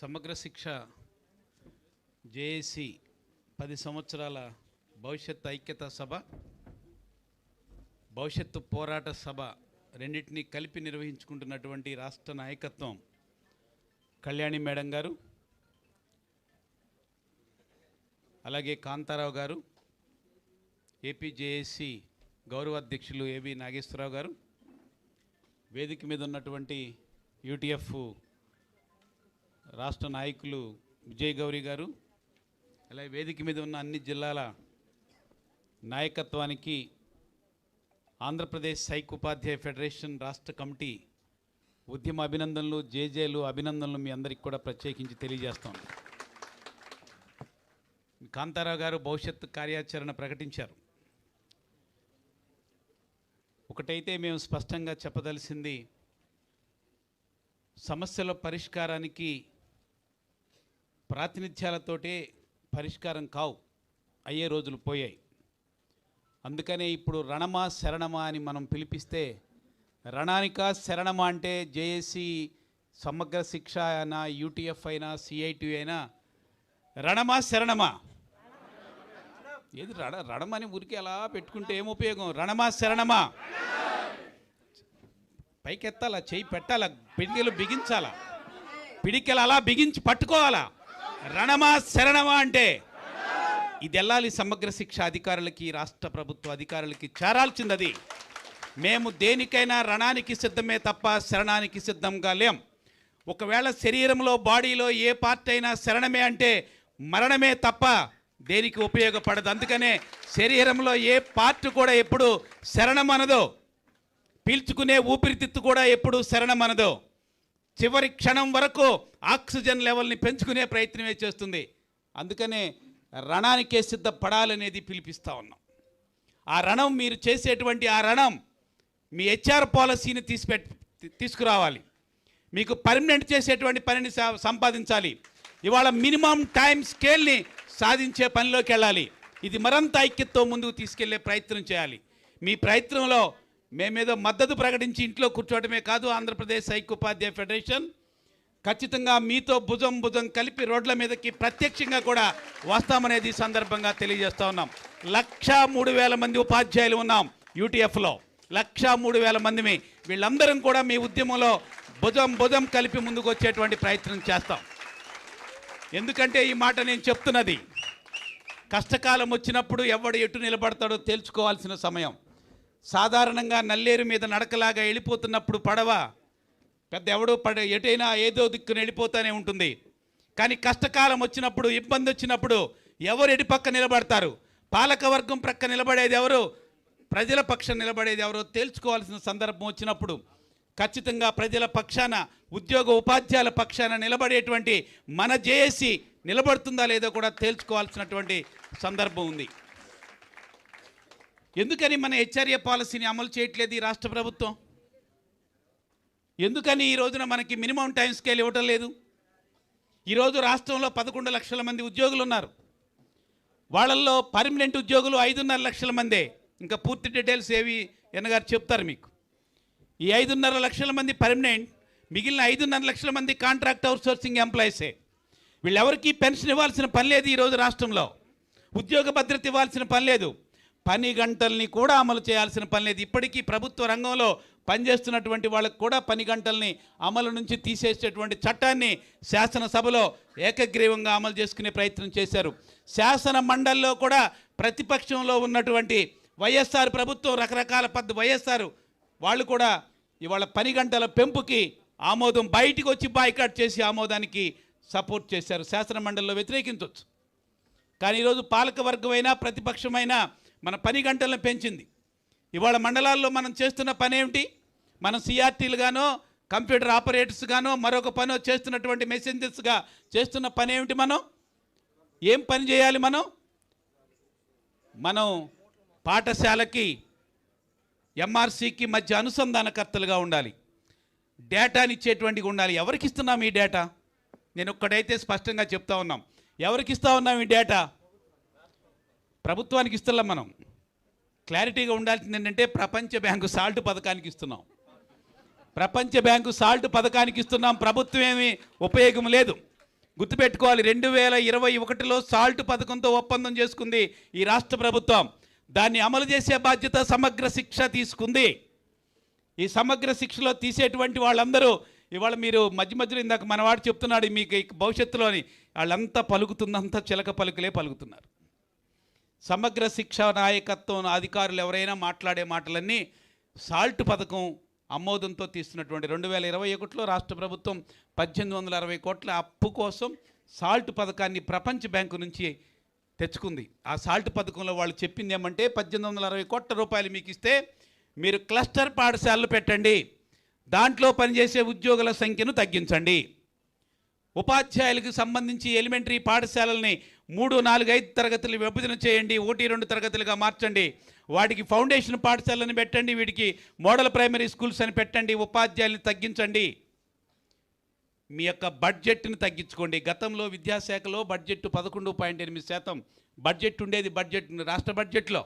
సమగ్ర శిక్ష జేఏసి పది సంవత్సరాల భవిష్యత్ ఐక్యత సభ భవిష్యత్తు పోరాట సభ రెండింటినీ కలిపి నిర్వహించుకుంటున్నటువంటి రాష్ట్ర నాయకత్వం కళ్యాణి మేడం గారు అలాగే కాంతారావు గారు ఏపీజేఏసి గౌరవ అధ్యక్షులు ఏవి నాగేశ్వరరావు గారు వేదిక మీద ఉన్నటువంటి యూటీఎఫ్ రాష్ట్ర నాయకులు విజయ్ గౌరి గారు అలాగే వేదిక మీద ఉన్న అన్ని జిల్లాల నాయకత్వానికి ఆంధ్రప్రదేశ్ సైక్ ఉపాధ్యాయ ఫెడరేషన్ రాష్ట్ర కమిటీ ఉద్యమ అభినందనలు జేజేలు అభినందనలు మీ అందరికి కూడా ప్రత్యేకించి తెలియజేస్తాం. కాంతారావు గారు భవిష్యత్ కార్యాచరణ ప్రకటించారు. ఒకటైతే మేము స్పష్టంగా చెప్పదలసింది సమస్యల పరిష్కారానికి ప్రాతినిధ్యాలతోటే పరిష్కారం కావు. అయ్యే రోజులు పోయాయి. అందుకనే ఇప్పుడు రణమా శరణమా అని మనం పిలిపిస్తే రణానిక శరణమా అంటే జేఏసీ సమగ్ర శిక్ష అయినా యూటీఎఫ్ అయినా సిఐటి అయినా రణమా శరణమా. ఏది రణ రణమని ఊరికి అలా పెట్టుకుంటే ఏం ఉపయోగం? రణమా శరణమా. పైకెత్తాలా చేయి పెట్టాలా పిడికెలు బిగించాలా పిడికెలు అలా బిగించి పట్టుకోవాలా? రణమా శరణమా అంటే ఇది వెళ్ళాలి సమగ్ర శిక్ష అధికారులకి రాష్ట్ర ప్రభుత్వ అధికారులకి చేరాల్సింది అది మేము దేనికైనా రణానికి సిద్ధమే తప్ప శరణానికి సిద్ధంగా లేం ఒకవేళ శరీరంలో బాడీలో ఏ పార్ట్ అయినా శరణమే అంటే మరణమే తప్ప దేనికి ఉపయోగపడదు. అందుకనే శరీరంలో ఏ పార్ట్ కూడా ఎప్పుడు శరణమనదో. పీల్చుకునే ఊపిరితిత్తు కూడా ఎప్పుడు శరణమనదో. చివరి క్షణం వరకు ఆక్సిజన్ లెవెల్ని పెంచుకునే ప్రయత్నమే చేస్తుంది. అందుకనే రణానికే సిద్ధపడాలనేది పిలిపిస్తా ఉన్నాం. ఆ రణం మీరు చేసేటువంటి ఆ రణం మీ హెచ్ఆర్ పాలసీని తీసిపెట్ తీసుకురావాలి. మీకు పర్మనెంట్ చేసేటువంటి పనిని సా- సంపాదించాలి. ఇవాళ మినిమం టైం స్కేల్ని సాధించే పనిలోకి వెళ్ళాలి. ఇది మరింత ఐక్యతతో ముందుకు తీసుకెళ్ళే ప్రయత్నం చేయాలి. మీ ప్రయత్నంలో మేమేదో మద్దతు ప్రకటించి ఇంట్లో కూర్చోవడమే కాదు ఆంధ్రప్రదేశ్ ఐక్యోపాధ్యాయ ఫెడరేషన్. ఖచ్చితంగా మీతో భుజం భుజం కలిపి రోడ్ల మీదకి ప్రత్యక్షంగా కూడా వస్తామనేది సందర్భంగా తెలియజేస్తూ ఉన్నాం. లక్షా మూడు వేల మంది ఉపాధ్యాయులు ఉన్నాం యూటీఎఫ్లో. లక్షా మూడు వేల మందిమి. వీళ్ళందరం కూడా మీ ఉద్యమంలో భుజం భుజం కలిపి ముందుకు వచ్చేటువంటి ప్రయత్నం చేస్తాం. ఎందుకంటే ఈ మాట నేను చెప్తున్నది. కష్టకాలం వచ్చినప్పుడు ఎవడు ఎటు నిలబడతాడో తెలుసుకోవాల్సిన సమయం. సాధారణంగా నల్లేరు మీద నడకలాగా వెళ్ళిపోతున్నప్పుడు పడవ పెద్ద ఎవడో పడ ఎటైనా ఏదో దిక్కున వెళ్ళిపోతూనే ఉంటుంది. కానీ కష్టకాలం వచ్చినప్పుడు ఇబ్బంది వచ్చినప్పుడు ఎవరు ఎటు పక్క నిలబడతారు? పాలకవర్గం ప్రక్క నిలబడేది ఎవరు? ప్రజల పక్షం నిలబడేది ఎవరో తేల్చుకోవాల్సిన సందర్భం వచ్చినప్పుడు ఖచ్చితంగా ప్రజల పక్షాన ఉద్యోగ ఉపాధ్యాయుల పక్షాన నిలబడేటువంటి మన జేఏసీ నిలబడుతుందా లేదో కూడా తేల్చుకోవాల్సినటువంటి సందర్భం ఉంది. ఎందుకని మన హెచ్ఆర్ఏ పాలసీని అమలు చేయట్లేదు ఈ రాష్ట్ర ప్రభుత్వం? ఎందుకని ఈ రోజున మనకి మినిమం టైం స్కేల్ ఇవ్వటం లేదు? ఈరోజు రాష్ట్రంలో పదకొండు లక్షల మంది ఉద్యోగులు ఉన్నారు. వాళ్ళల్లో పర్మనెంట్ ఉద్యోగులు ఐదున్నర లక్షల మందే. ఇంకా పూర్తి డీటెయిల్స్ ఏవి ఎన్నగారు చెప్తారు మీకు. ఈ ఐదున్నర లక్షల మంది పర్మనెంట్ మిగిలిన ఐదున్నర లక్షల మంది కాంట్రాక్ట్ అవుట్సోర్సింగ్ ఎంప్లాయీసే. వీళ్ళెవరికి పెన్షన్ ఇవ్వాల్సిన పని లేదు ఈరోజు రాష్ట్రంలో. ఉద్యోగ భద్రత ఇవ్వాల్సిన పని లేదు. పని గంటల్ని కూడా అమలు చేయాల్సిన పని లేదు. ఇప్పటికీ ప్రభుత్వ రంగంలో పనిచేస్తున్నటువంటి వాళ్ళకు కూడా పని గంటల్ని అమలు నుంచి తీసేసేటువంటి చట్టాన్ని శాసనసభలో ఏకగ్రీవంగా అమలు చేసుకునే ప్రయత్నం చేశారు. శాసన మండలిలో కూడా ప్రతిపక్షంలో ఉన్నటువంటి వైఎస్ఆర్ ప్రభుత్వం రకరకాల పద్ధతి వైఎస్ఆర్ వాళ్ళు కూడా ఇవాళ పని గంటల పెంపుకి ఆమోదం బయటికి వచ్చి బాయ్కాట్ చేసి ఆమోదానికి సపోర్ట్ చేశారు. శాసన మండలిలో వ్యతిరేకించవచ్చు కానీ ఈరోజు పాలకవర్గమైనా ప్రతిపక్షమైనా మన పని గంటలను పెంచింది. ఇవాళ మండలాల్లో మనం చేస్తున్న పని ఏమిటి? మనం సిఆర్టీలు గానో కంప్యూటర్ ఆపరేటర్స్ గానో మరొక పని చేస్తున్నటువంటి మెసెంజర్స్గా చేస్తున్న పని ఏమిటి మనం? ఏం పని చేయాలి మనం? మనం పాఠశాలకి ఎంఆర్సీకి మధ్య అనుసంధానకర్తలుగా ఉండాలి. డేటాని ఇచ్చేటువంటిగా ఉండాలి. ఎవరికి ఇస్తున్నాం ఈ డేటా? నేను ఒక్కడైతే స్పష్టంగా చెప్తా ఉన్నాం. ఎవరికి ఇస్తా ఉన్నాం ఈ డేటా? ప్రభుత్వానికి ఇస్తున్నాం మనం. క్లారిటీగా ఉండాల్సింది ఏంటంటే ప్రపంచ బ్యాంకు సాల్ట్ పథకానికి ఇస్తున్నాం. ప్రపంచ బ్యాంకు సాల్ట్ పథకానికి ఇస్తున్నాం. ప్రభుత్వం ఏమీ ఉపయోగం లేదు. గుర్తుపెట్టుకోవాలి రెండు వేల ఇరవై ఒకటిలో సాల్ట్ పథకంతో ఒప్పందం చేసుకుంది ఈ రాష్ట్ర ప్రభుత్వం. దాన్ని అమలు చేసే బాధ్యత సమగ్ర శిక్ష తీసుకుంది. ఈ సమగ్ర శిక్షలో తీసేటువంటి వాళ్ళందరూ ఇవాళ మీరు మధ్య మధ్యలో ఇందాక మనవాడు చెప్తున్నాడు మీకు భవిష్యత్తులోని వాళ్ళంతా పలుకుతుందంతా చిలక పలుకులే పలుకుతున్నారు. సమగ్ర శిక్ష నాయకత్వం అధికారులు ఎవరైనా మాట్లాడే మాటలన్నీ సాల్ట్ పథకం ఆమోదంతో తీస్తున్నటువంటి రెండు వేల ఇరవై ఒకటిలో రాష్ట్ర ప్రభుత్వం పద్దెనిమిది వందల అరవై కోట్ల అప్పు కోసం సాల్ట్ పథకాన్ని ప్రపంచ బ్యాంకు నుంచి తెచ్చుకుంది. ఆ సాల్ట్ పథకంలో వాళ్ళు చెప్పింది ఏమంటే పద్దెనిమిది వందల అరవై కోట్ల రూపాయలు మీకు ఇస్తే మీరు క్లస్టర్ పాఠశాలలు పెట్టండి. దాంట్లో పనిచేసే ఉద్యోగుల సంఖ్యను తగ్గించండి. ఉపాధ్యాయులకు సంబంధించి ఎలిమెంటరీ పాఠశాలల్ని మూడు నాలుగు ఐదు తరగతులు విభజన చేయండి ఒకటి రెండు తరగతులుగా మార్చండి. వాటికి ఫౌండేషన్ పాఠశాలని పెట్టండి వీటికి మోడల్ ప్రైమరీ స్కూల్స్ అని పెట్టండి ఉపాధ్యాయుల్ని తగ్గించండి. మీ యొక్క బడ్జెట్ని తగ్గించుకోండి. గతంలో విద్యాశాఖలో బడ్జెట్ పదకొండు పాయింట్ ఎనిమిది శాతం బడ్జెట్ ఉండేది బడ్జెట్ రాష్ట్ర బడ్జెట్లో.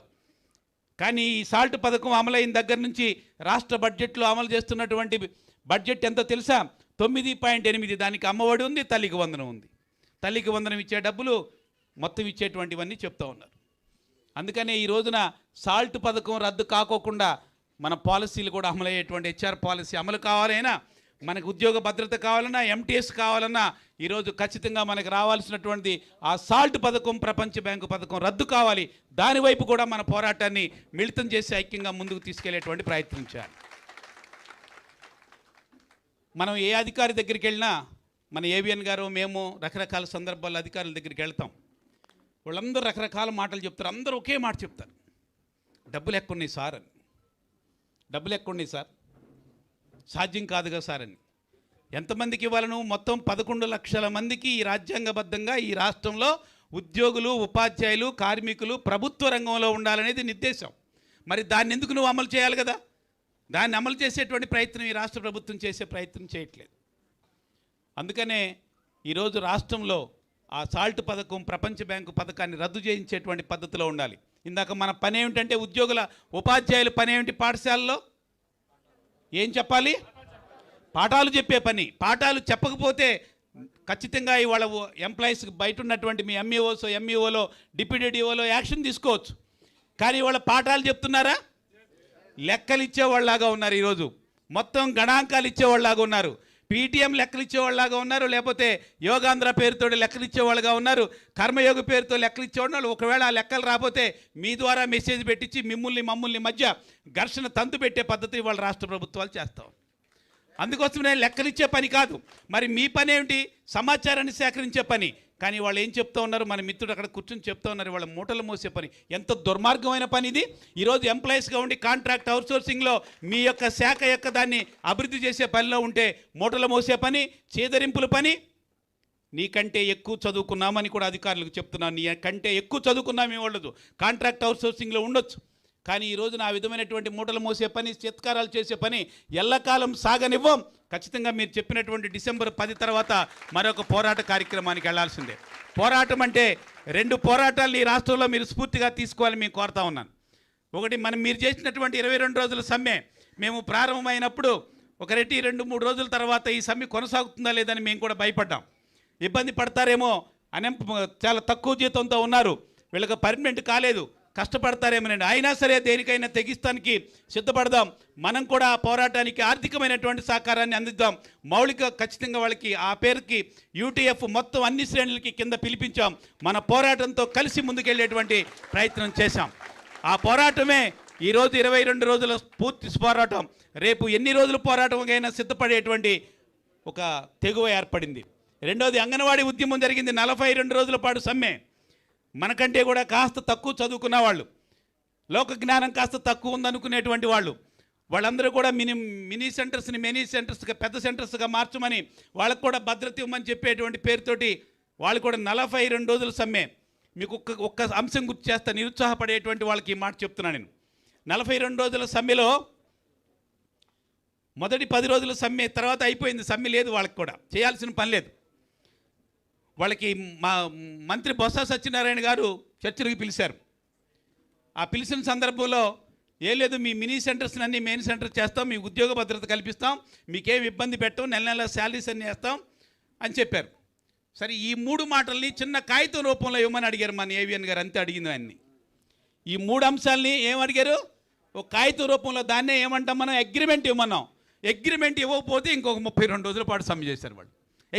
కానీ ఈ సాల్ట్ పథకం అమలైన దగ్గర నుంచి రాష్ట్ర బడ్జెట్లో అమలు చేస్తున్నటువంటి బడ్జెట్ ఎంతో తెలుసా? తొమ్మిది పాయింట్ ఎనిమిది దానికి అమ్మఒడి ఉంది తల్లికి వందనం ఉంది. తల్లికి వందనం ఇచ్చే డబ్బులు మొత్తం ఇచ్చేటువంటివన్నీ చెప్తూ ఉన్నారు. అందుకనే ఈ రోజున సాల్ట్ పథకం రద్దు కాకోకుండా మన పాలసీలు కూడా అమలయ్యేటువంటి హెచ్ఆర్ పాలసీ అమలు కావాలైనా మనకు ఉద్యోగ భద్రత కావాలన్నా ఎంటీఎస్ కావాలన్నా ఈరోజు ఖచ్చితంగా మనకు రావాల్సినటువంటి ఆ సాల్ట్ పథకం ప్రపంచ బ్యాంకు పథకం రద్దు కావాలి. దానివైపు కూడా మన పోరాటాన్ని మిళితం చేసి ఐక్యంగా ముందుకు తీసుకెళ్ళేటువంటి ప్రయత్నించాలి. మనం ఏ అధికారి దగ్గరికి వెళ్ళినా మన ఏవిఎన్ గారు మేము రకరకాల సందర్భాల్లో అధికారుల దగ్గరికి వెళ్తాం. వాళ్ళందరూ రకరకాల మాటలు చెప్తారు. అందరూ ఒకే మాట చెప్తారు. డబ్బులు ఎక్కడున్నాయి సార్ అని. డబ్బులు ఎక్కడున్నాయి సార్. సాధ్యం కాదుగా సార్ అని. ఎంతమందికి ఇవ్వాలను? మొత్తం పదకొండు లక్షల మందికి ఈ రాజ్యాంగబద్ధంగా ఈ రాష్ట్రంలో ఉద్యోగులు ఉపాధ్యాయులు కార్మికులు ప్రభుత్వ రంగంలో ఉండాలనేది నిర్దేశం. మరి దాన్ని ఎందుకు నువ్వు అమలు చేయాలి కదా? దాన్ని అమలు చేసేటువంటి ప్రయత్నం ఈ రాష్ట్ర ప్రభుత్వం చేసే ప్రయత్నం చేయట్లేదు. అందుకనే ఈరోజు రాష్ట్రంలో ఆ సాల్ట్ పథకం ప్రపంచ బ్యాంకు పథకాన్ని రద్దు చేయించేటువంటి పద్ధతిలో ఉండాలి. ఇందాక మన పని ఏమిటంటే ఉద్యోగుల ఉపాధ్యాయుల పని ఏమిటి పాఠశాలలో? ఏం చెప్పాలి? పాఠాలు చెప్పే పని. పాఠాలు చెప్పకపోతే ఖచ్చితంగా ఇవాళ ఎంప్లాయీస్కి బయట ఉన్నటువంటి మీ ఎంఈఓస్ ఎంఈఓలో డిప్యూటీ డిఓలో యాక్షన్ తీసుకోవచ్చు. కానీ ఇవాళ పాఠాలు చెప్తున్నారా? లెక్కలు ఇచ్చేవాళ్ళలాగా ఉన్నారు ఈరోజు. మొత్తం గణాంకాలు ఇచ్చేవాళ్ళలాగా ఉన్నారు. పీటీఎం లెక్కలు ఇచ్చేవాళ్ళలాగా ఉన్నారు లేకపోతే యోగాంధ్ర పేరుతో లెక్కలు ఇచ్చేవాళ్ళుగా ఉన్నారు కర్మయోగ పేరుతో లెక్కలు ఇచ్చేవాళ్ళు ఒకవేళ ఆ లెక్కలు రాకపోతే మీ ద్వారా మెసేజ్ పెట్టించి మిమ్మల్ని మమ్మల్ని మధ్య ఘర్షణ తంతు పెట్టే పద్ధతి ఇవాళ రాష్ట్ర ప్రభుత్వాలు చేస్తాం. అందుకోసమే లెక్కలిచ్చే పని కాదు. మరి మీ పని ఏమిటి సమాచారాన్ని సేకరించే పని. కానీ వాళ్ళు ఏం చెప్తా ఉన్నారు? మన మిత్రుడు అక్కడ కూర్చొని చెప్తా ఉన్నారు. వాళ్ళ మూటలు మోసే పని. ఎంత దుర్మార్గమైన పని ఇది. ఈరోజు ఎంప్లాయీస్గా ఉండి కాంట్రాక్ట్ అవుట్సోర్సింగ్లో మీ యొక్క శాఖ యొక్క దాన్ని అభివృద్ధి చేసే పనిలో ఉంటే మూటలు మోసే పని చేదరింపుల పని. నీకంటే ఎక్కువ చదువుకున్నామని కూడా అధికారులకు చెప్తున్నాను నీ కంటే ఎక్కువ చదువుకున్నాం మీ వాళ్ళదు కాంట్రాక్ట్ అవుట్సోర్సింగ్లో ఉండొచ్చు. కానీ ఈ నా విధమైనటువంటి మూటలు మోసే పని చిత్కారాలు చేసే పని ఎల్లకాలం సాగనివ్వం. ఖచ్చితంగా మీరు చెప్పినటువంటి డిసెంబర్ పది తర్వాత మరొక పోరాట కార్యక్రమానికి వెళ్ళాల్సిందే. పోరాటం అంటే రెండు పోరాటాలు ఈ రాష్ట్రంలో మీరు స్ఫూర్తిగా తీసుకోవాలని మేము కోరుతా ఉన్నాను. ఒకటి మనం మీరు చేసినటువంటి ఇరవై రెండు రోజుల సమ్మె మేము ప్రారంభమైనప్పుడు ఒక రెట్టి రెండు మూడు రోజుల తర్వాత ఈ సమ్మె కొనసాగుతుందా లేదని మేము కూడా భయపడ్డాం. ఇబ్బంది పడతారేమో అనే చాలా తక్కువ జీతంతో ఉన్నారు. వీళ్ళకి పర్మనెంట్ కాలేదు. కష్టపడతారేమోనండి. అయినా సరే దేనికైనా తెగిస్తానికి సిద్ధపడదాం. మనం కూడా ఆ పోరాటానికి ఆర్థికమైనటువంటి సహకారాన్ని అందిద్దాం. మౌలిక ఖచ్చితంగా వాళ్ళకి ఆ పేరుకి యూటీఎఫ్ మొత్తం అన్ని శ్రేణులకి కింద పిలిపించాం. మన పోరాటంతో కలిసి ముందుకెళ్ళేటువంటి ప్రయత్నం చేశాం. ఆ పోరాటమే ఈరోజు ఇరవై రెండు రోజుల పూర్తి పోరాటం. రేపు ఎన్ని రోజుల పోరాటంకైనా సిద్ధపడేటువంటి ఒక తెగువ ఏర్పడింది. రెండోది అంగన్వాడీ ఉద్యమం జరిగింది నలభై రెండు రోజుల పాటు సమ్మె. మనకంటే కూడా కాస్త తక్కువ చదువుకున్న వాళ్ళు లోక జ్ఞానం కాస్త తక్కువ ఉందనుకునేటువంటి వాళ్ళు వాళ్ళందరూ కూడా మిని మినీ సెంటర్స్ని మినీ సెంటర్స్గా పెద్ద సెంటర్స్గా మార్చమని వాళ్ళకు కూడా భద్రత ఇవ్వమని చెప్పేటువంటి పేరుతోటి వాళ్ళు కూడా నలభై రెండు రోజుల సమ్మె. మీకు ఒక్క ఒక్క అంశం గుర్తు చేస్తా నిరుత్సాహపడేటువంటి వాళ్ళకి ఈ మాట చెప్తున్నాను నేను. నలభై రెండు రోజుల సమ్మెలో మొదటి పది రోజుల సమ్మె తర్వాత అయిపోయింది సమ్మె లేదు వాళ్ళకి కూడా. చేయాల్సిన పని లేదు. వాళ్ళకి మా మంత్రి బొత్స సత్యనారాయణ గారు చర్చలకు పిలిచారు. ఆ పిలిచిన సందర్భంలో ఏం లేదు మీ మినీ సెంటర్స్ అన్ని మెయిన్ సెంటర్ చేస్తాం మీ ఉద్యోగ భద్రత కల్పిస్తాం మీకేం ఇబ్బంది పెట్టం నెల నెల శాలరీస్ అన్నీ వేస్తాం అని చెప్పారు. సరే ఈ మూడు మాటల్ని చిన్న కాగితం రూపంలో ఇవ్వమని అడిగారు మన ఏవిఎన్ గారు? అంతే అడిగింది ఆయన్ని. ఈ మూడు అంశాలని ఏమడిగారు అడిగారు? ఒక కాగితం రూపంలో దాన్నే ఏమంటాం మనం? అగ్రిమెంట్ ఇవ్వమన్నాం. అగ్రిమెంట్ ఇవ్వకపోతే ఇంకొక ముప్పై రెండు రోజుల పాటు సమ్మె చేశారు వాళ్ళు.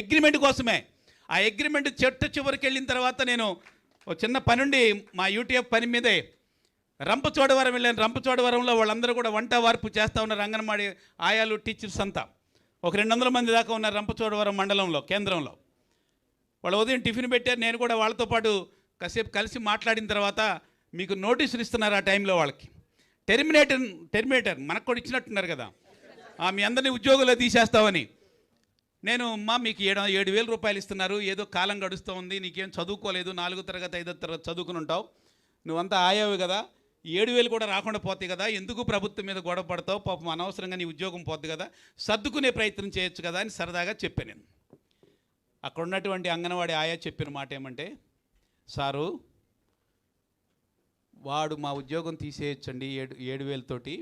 అగ్రిమెంట్ కోసమే. ఆ అగ్రిమెంట్ చెట్టు చివరికి వెళ్ళిన తర్వాత నేను ఒక చిన్న పని మా యూటీఎఫ్ పని మీదే రంపచోడవరం వెళ్ళాను. రంపచోడవరంలో వాళ్ళందరూ కూడా వంట వార్పు చేస్తూ ఉన్నారు. అంగన్వాడీ ఆయాలు టీచర్స్ అంతా. ఒక రెండు వందల మంది దాకా ఉన్నారు రంపచోడవరం మండలంలో కేంద్రంలో. వాళ్ళు ఉదయం టిఫిన్ పెట్టారు. నేను కూడా వాళ్ళతో పాటు కాసేపు కలిసి మాట్లాడిన తర్వాత మీకు నోటీసులు ఇస్తున్నారు ఆ టైంలో వాళ్ళకి. టెర్మినేటర్ టెర్మినేటర్ మనకు కూడా ఇచ్చినట్టున్నారు కదా. ఆ, మీ అందరినీ ఉద్యోగులు తీసేస్తామని. నేను అమ్మ మీకు ఏడు ఏడు వేల రూపాయలు ఇస్తున్నారు ఏదో కాలం గడుస్తూ ఉంది నీకేం చదువుకోలేదు నాలుగో తరగతి ఐదో తరగతి చదువుకుని ఉంటావు నువ్వంతా ఆయావు కదా ఏడు వేలు కూడా రాకుండా పోతాయి కదా ఎందుకు ప్రభుత్వం మీద గొడవ పడతావు పాపం అనవసరంగా నీ ఉద్యోగం పోద్ది కదా సర్దుకునే ప్రయత్నం చేయొచ్చు కదా అని సరదాగా చెప్పాను నేను. అక్కడ ఉన్నటువంటి అంగన్వాడి ఆయా చెప్పిన మాట ఏమంటే సారు వాడు మా ఉద్యోగం తీసేయచ్చండి ఏడు ఏడు వేలతోటి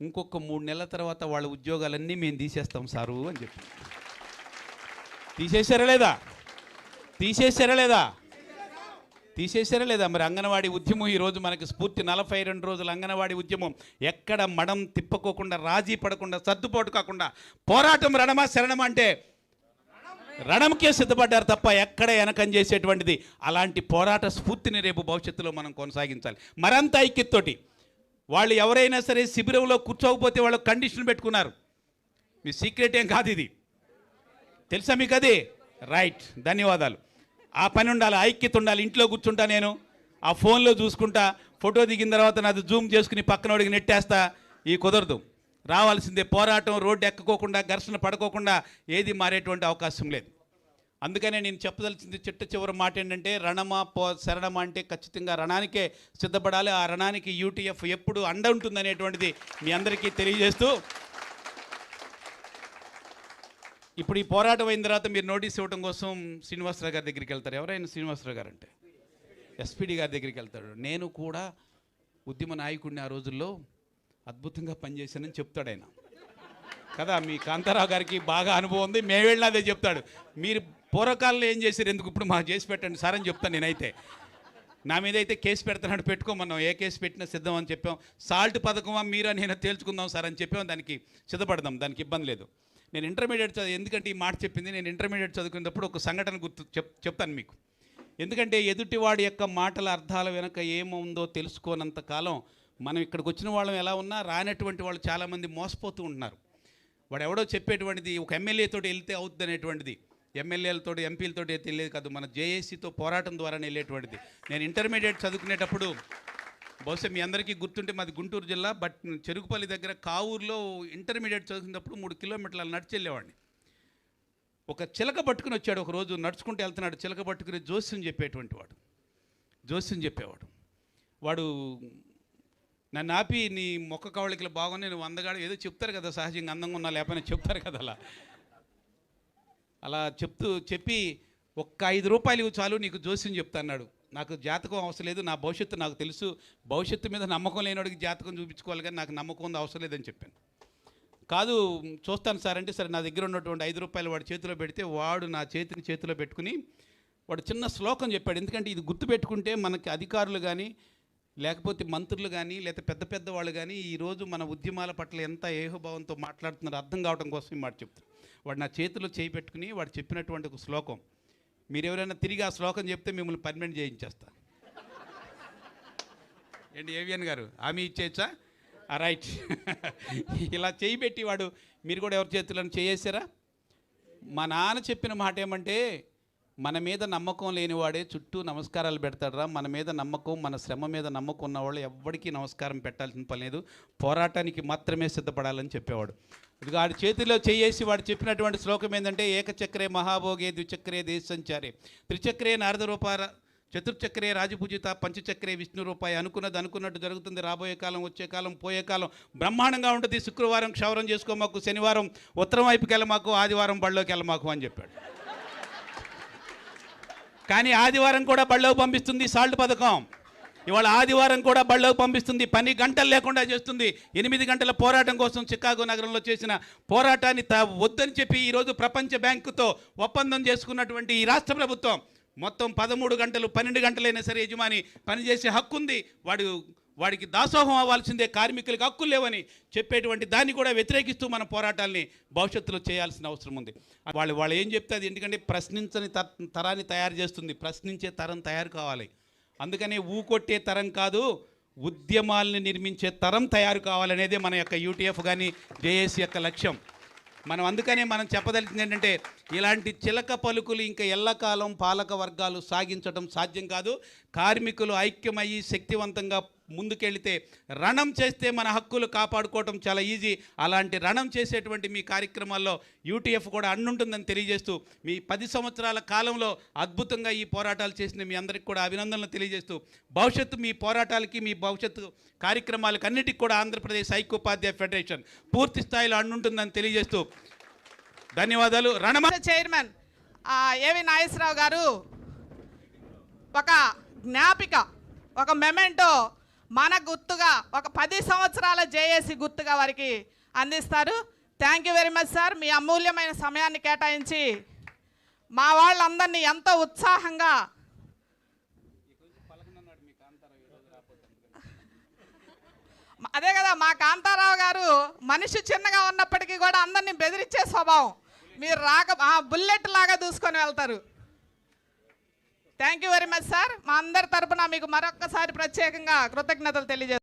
ఇంకొక మూడు నెలల తర్వాత వాళ్ళ ఉద్యోగాలన్నీ మేము తీసేస్తాం సారు అని చెప్పి తీసేశారా లేదా? తీసేశారా లేదా? తీసేశారా లేదా? మరి అంగన్వాడీ ఉద్యమం ఈరోజు మనకి స్ఫూర్తి. నలభై రెండు రోజుల అంగన్వాడీ ఉద్యమం ఎక్కడ మడం తిప్పకోకుండా రాజీ పడకుండా సర్దుపోటు కాకుండా పోరాటం రణమా శరణమా అంటే రణంకే సిద్ధపడ్డారు తప్ప ఎక్కడ వెనకం చేసేటువంటిది. అలాంటి పోరాట స్ఫూర్తిని రేపు భవిష్యత్తులో మనం కొనసాగించాలి. మరంత ఐక్యతోటి వాళ్ళు ఎవరైనా సరే శిబిరంలో కూర్చోకపోతే వాళ్ళు కండిషన్ పెట్టుకున్నారు. మీ సీక్రెట్ ఏం కాదు ఇది. తెలుసా మీకు అది? రైట్ ధన్యవాదాలు. ఆ పని ఉండాలి ఐక్యత ఉండాలి ఇంట్లో కూర్చుంటా నేను. ఆ ఫోన్లో చూసుకుంటా ఫోటో దిగిన తర్వాత నాది జూమ్ చేసుకుని పక్కనోడికి నెట్టేస్తా ఈ కుదరదు. రావాల్సిందే పోరాటం రోడ్డు ఎక్కకోకుండా ఘర్షణ పడుకోకుండా ఏది మారేటువంటి అవకాశం లేదు. అందుకనే నేను చెప్పదలిచింది చిట్ట చివరి మాట ఏంటంటే రణమా పో శరణమా అంటే ఖచ్చితంగా రణానికే సిద్ధపడాలి. ఆ రణానికి యూటీఎఫ్ ఎప్పుడు అండ ఉంటుందనేటువంటిది మీ అందరికీ తెలియజేస్తూ ఇప్పుడు ఈ పోరాటం అయిన తర్వాత మీరు నోటీస్ ఇవ్వడం కోసం శ్రీనివాసరావు గారి దగ్గరికి వెళ్తారు. ఎవరైనా శ్రీనివాసరావు గారు అంటే? ఎస్పీడి గారి దగ్గరికి వెళ్తాడు. నేను కూడా ఉద్యమ నాయకుడిని ఆ రోజుల్లో అద్భుతంగా పనిచేశానని చెప్తాడు ఆయన. కదా మీ కాంతారావు గారికి బాగా అనుభవం ఉంది. మేము వెళ్ళినా అదే చెప్తాడు. మీరు పూర్వకాలంలో ఏం చేశారు? ఎందుకు ఇప్పుడు మాకు చేసి పెట్టండి సార్ అని చెప్తాను నేనైతే. నా మీద అయితే కేసు పెడతానని పెట్టుకోమన్నాం. ఏ కేసు పెట్టినా సిద్ధం అని చెప్పాం. సాల్ట్ పథకమా మీరా నేను తేల్చుకుందాం సార్ అని చెప్పాం. దానికి సిద్ధపడదాం. దానికి ఇబ్బంది లేదు. నేను ఇంటర్మీడియట్ చదివి ఎందుకంటే ఈ మాట చెప్పింది నేను ఇంటర్మీడియట్ చదువుకునేటప్పుడు ఒక సంఘటన గుర్తు చెప్ చెప్తాను మీకు. ఎందుకంటే ఎదుటివాడి యొక్క మాటల అర్థాల వెనక ఏముందో తెలుసుకోనంత కాలం మనం ఇక్కడికి వచ్చిన వాళ్ళం ఎలా ఉన్నా రానటువంటి వాళ్ళు చాలామంది మోసపోతూ ఉంటున్నారు. వాడు ఎవడో చెప్పేటువంటిది ఒక ఎమ్మెల్యేతో వెళ్తే అవుతుంది అనేటువంటిది. ఎమ్మెల్యేలతో ఎంపీలతో అయితే వెళ్ళేది కాదు మన జేఏసీతో పోరాటం ద్వారానే వెళ్ళేటువంటిది. నేను ఇంటర్మీడియట్ చదువుకునేటప్పుడు బహుశా మీ అందరికీ గుర్తుంటే మాది గుంటూరు జిల్లా బట్ చెరుకుపల్లి దగ్గర కావూరులో ఇంటర్మీడియట్ చదువుకున్నప్పుడు మూడు కిలోమీటర్లు నడిచి వెళ్ళేవాడిని. ఒక చిలక పట్టుకుని వచ్చాడు ఒక రోజు నడుచుకుంటూ వెళ్తున్నాడు చిలక పట్టుకుని జోస్యం చెప్పేటువంటి వాడు. జోస్యం చెప్పేవాడు. వాడు నన్ను ఆపి నీ మొక్క కవళికలు బాగున్నాయి నువ్వు అందగాడు. ఏదో చెప్తారు కదా సహజంగా అందంగా ఉన్నా లేకపోయినా చెప్తారు కదా అలా. అలా చెప్తూ చెప్పి ఒక్క ఐదు రూపాయలు చాలు నీకు జోస్యం చెప్తా అన్నాడు. నాకు జాతకం అవసరం లేదు నా భవిష్యత్తు నాకు తెలుసు. భవిష్యత్తు మీద నమ్మకం లేనివాడికి జాతకం చూపించుకోవాలి కానీ నాకు నమ్మకం ఉంది అవసరం లేదని చెప్పాను. కాదు చూస్తాను సార్ అంటే సరే నా దగ్గర ఉన్నటువంటి ఐదు రూపాయలు వాడి చేతిలో పెడితే వాడు నా చేతిని చేతిలో పెట్టుకుని వాడు చిన్న శ్లోకం చెప్పాడు. ఎందుకంటే ఇది గుర్తుపెట్టుకుంటే మనకి అధికారులు కానీ లేకపోతే మంత్రులు కానీ లేకపోతే పెద్ద పెద్ద వాళ్ళు కానీ ఈరోజు మన ఉద్యమాల పట్ల ఎంత ఏహోభావంతో మాట్లాడుతున్నారో అర్థం కావడం కోసం ఈ మాట చెప్తాను వాడు నా చేతిలో చేయి పెట్టుకుని వాడు చెప్పినటువంటి ఒక శ్లోకం. మీరు ఎవరైనా తిరిగి ఆ శ్లోకం చెప్తే మిమ్మల్ని పర్మనెంట్ చేయించేస్తా. ఏంటి ఏవియన్ గారు? హామీ ఇచ్చేయచ్చా? ఆ, రైట్. ఇలా చేయి పెట్టి వాడు మీరు కూడా ఎవరి చేతులను చేసారా మా నాన్న చెప్పిన మాట ఏమంటే మన మీద నమ్మకం లేనివాడే చుట్టూ నమస్కారాలు పెడతాడరా. మన మీద నమ్మకం మన శ్రమ మీద నమ్మకం ఉన్నవాళ్ళు ఎవ్వడికి నమస్కారం పెట్టాల్సిన పని లేదు. పోరాటానికి మాత్రమే సిద్ధపడాలని చెప్పేవాడు. ఇది వాడి చేతిలో చేయేసి వాడు చెప్పినటువంటి శ్లోకం ఏంటంటే ఏకచక్రే మహాభోగే ద్విచక్రే దేశంచారే. త్రిచక్రే నారద రూపాల చతుర్చక్రే రాజపూజిత పంచచక్రే విష్ణు రూపాయి అనుకున్నది అనుకున్నట్టు జరుగుతుంది. రాబోయే కాలం వచ్చే కాలం పోయే కాలం. బ్రహ్మాండంగా ఉంటుంది. శుక్రవారం క్షౌరం చేసుకోమాకు శనివారం ఉత్తరం వైపుకి వెళ్ళమాకు ఆదివారం బళ్ళోకి వెళ్ళమాకు అని చెప్పాడు. కానీ ఆదివారం కూడా బళ్ళోకి పంపిస్తుంది సాల్ట్ పథకం. ఇవాళ ఆదివారం కూడా బళ్ళకు పంపిస్తుంది. పని గంటలు లేకుండా చేస్తుంది. ఎనిమిది గంటల పోరాటం కోసం చికాగో నగరంలో చేసిన పోరాటాన్ని త వద్దని చెప్పి ఈరోజు ప్రపంచ బ్యాంకుతో ఒప్పందం చేసుకున్నటువంటి ఈ రాష్ట్ర ప్రభుత్వం మొత్తం పదమూడు గంటలు పన్నెండు గంటలైనా సరే యజమాని పనిచేసే హక్కు ఉంది. వాడు వాడికి దాసోహం అవ్వాల్సిందే కార్మికులకు హక్కులు లేవని చెప్పేటువంటి దాన్ని కూడా వ్యతిరేకిస్తూ మన పోరాటాల్ని భవిష్యత్తులో చేయాల్సిన అవసరం ఉంది. వాళ్ళు వాళ్ళు ఏం చెప్తే అది? ఎందుకంటే ప్రశ్నించని త- తరాన్ని తయారు చేస్తుంది. ప్రశ్నించే తరం తయారు కావాలి. అందుకనే ఊకొట్టే తరం కాదు ఉద్యమాల్ని నిర్మించే తరం తయారు కావాలనేదే మన యొక్క యూటీఎఫ్ కానీ జేఏసీ యొక్క లక్ష్యం. మనం అందుకనే మనం చెప్పదలిచింది ఏంటంటే ఇలాంటి చిలక పలుకులు ఇంకా ఎల్లకాలం పాలక వర్గాలు సాగించడం సాధ్యం కాదు. కార్మికులు ఐక్యమయ్యి శక్తివంతంగా ముందుకెళితే రణం చేస్తే మన హక్కులు కాపాడుకోవటం చాలా ఈజీ. అలాంటి రణం చేసేటువంటి మీ కార్యక్రమాల్లో యూటీఎఫ్ కూడా అన్నుంటుందని తెలియజేస్తూ మీ పది సంవత్సరాల కాలంలో అద్భుతంగా ఈ పోరాటాలు చేసిన మీ అందరికీ కూడా అభినందనలు తెలియజేస్తూ భవిష్యత్తు మీ పోరాటాలకి మీ భవిష్యత్తు కార్యక్రమాలకు అన్నిటికీ కూడా ఆంధ్రప్రదేశ్ ఐక్యోపాధ్యాయ ఫెడరేషన్ పూర్తి స్థాయిలో అన్నుంటుందని తెలియజేస్తూ ధన్యవాదాలు. రణమ చైర్మన్ ఏవి నాగేశ్వరరావు గారు ఒక జ్ఞాపిక ఒక మెమెంటో మన గుర్తుగా ఒక పది సంవత్సరాల జేఏసీ గుర్తుగా వారికి అందిస్తారు. Thank you very much sir మీ అమూల్యమైన సమయాన్ని కేటాయించి మా వాళ్ళందరినీ ఎంతో ఉత్సాహంగా అదే కదా మా కాంతారావు గారు మనిషి చిన్నగా ఉన్నప్పటికీ కూడా అందరినీ బెదిరించే స్వభావం. మీరు రాక ఆ బుల్లెట్ లాగా దూసుకొని వెళ్తారు. Thank you very much sir మా అందరి తరపున మీకు మరొక్కసారి ప్రత్యేకంగా కృతజ్ఞతలు తెలియజేస్తాను